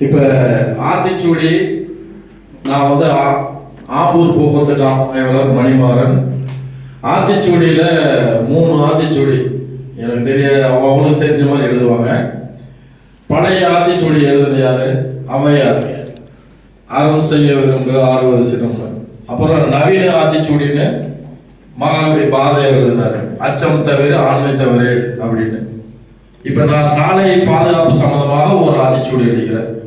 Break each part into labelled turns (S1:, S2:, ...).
S1: இப்போ ஆத்திச்சூடி நான் வந்து ஆ- ஆம்பூர் போக்குவரத்து காவலர் மணிமாறன். ஆத்திச்சூடியில் மூணு ஆத்திச்சூடி. எனக்கு தெரிய அவங்க அவங்களுக்கு தெரிஞ்ச மாதிரி எழுதுவாங்க. பழைய ஆத்திச்சூடி எழுதுன யாரு? அவையார் அறம் செய்ய விரும்புகிற ஆறுவது சிறம்பு அப்புறம் நவீன ஆத்திச்சூடின்னு மகாவி பாதை எழுதினார். அச்சம் தவிர ஆண்மை தவிர அப்படின்னு. இப்ப நான் சாலை பாதுகாப்பு சம்பந்தமாக ஒரு ஆத்திச்சூடி எழுதிக்கிறேன்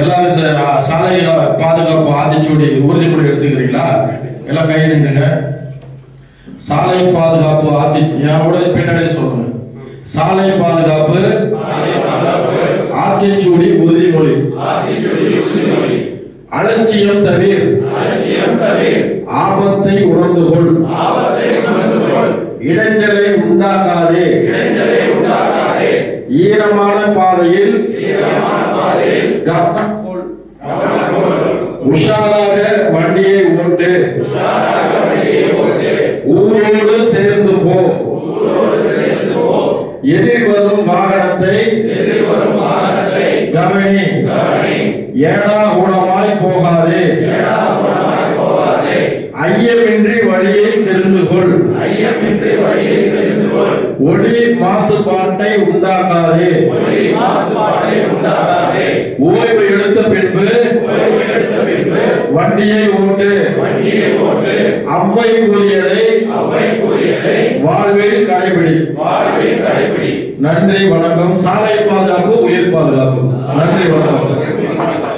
S1: எல்லாரும் இந்த சாலை பாதுகாப்பு ஆத்திச்சூடி உறுதிமொழி எடுத்துக்கிறீங்களா? எல்லாம் கை நின்றுங்க சாலை பாதுகாப்பு ஆத்தி என்னோட பின்னாடி சொல்லுங்க. சாலை பாதுகாப்பு ஆத்திச்சூடி உறுதிமொழி அலட்சியம் தவிர. ஆபத்தை உணர்ந்து கொள் இடைஞ்சலை உண்டாக்காதே ஈரமான பாதையில் கவனம் கொள். உஷாராக வண்டியை ஓட்டு. ஊரோடு சேர்ந்து போ. எதிர்வரும் வாகனத்தை கவனி. ஏடா ஊனமாய் போகாதே. ஐயமின்றி வழியை தெரிந்து கொள் ஒளி மாசுபாட்டை உண்டாக்காதே. ஓய்வு வண்டியை ஓட்டு. அவ்வை கூறியதை வாழ்வில் கடைபிடி. நன்றி வணக்கம். சாலை பாதுகாப்பு உயிர் பாதுகாப்பு நன்றி வணக்கம்.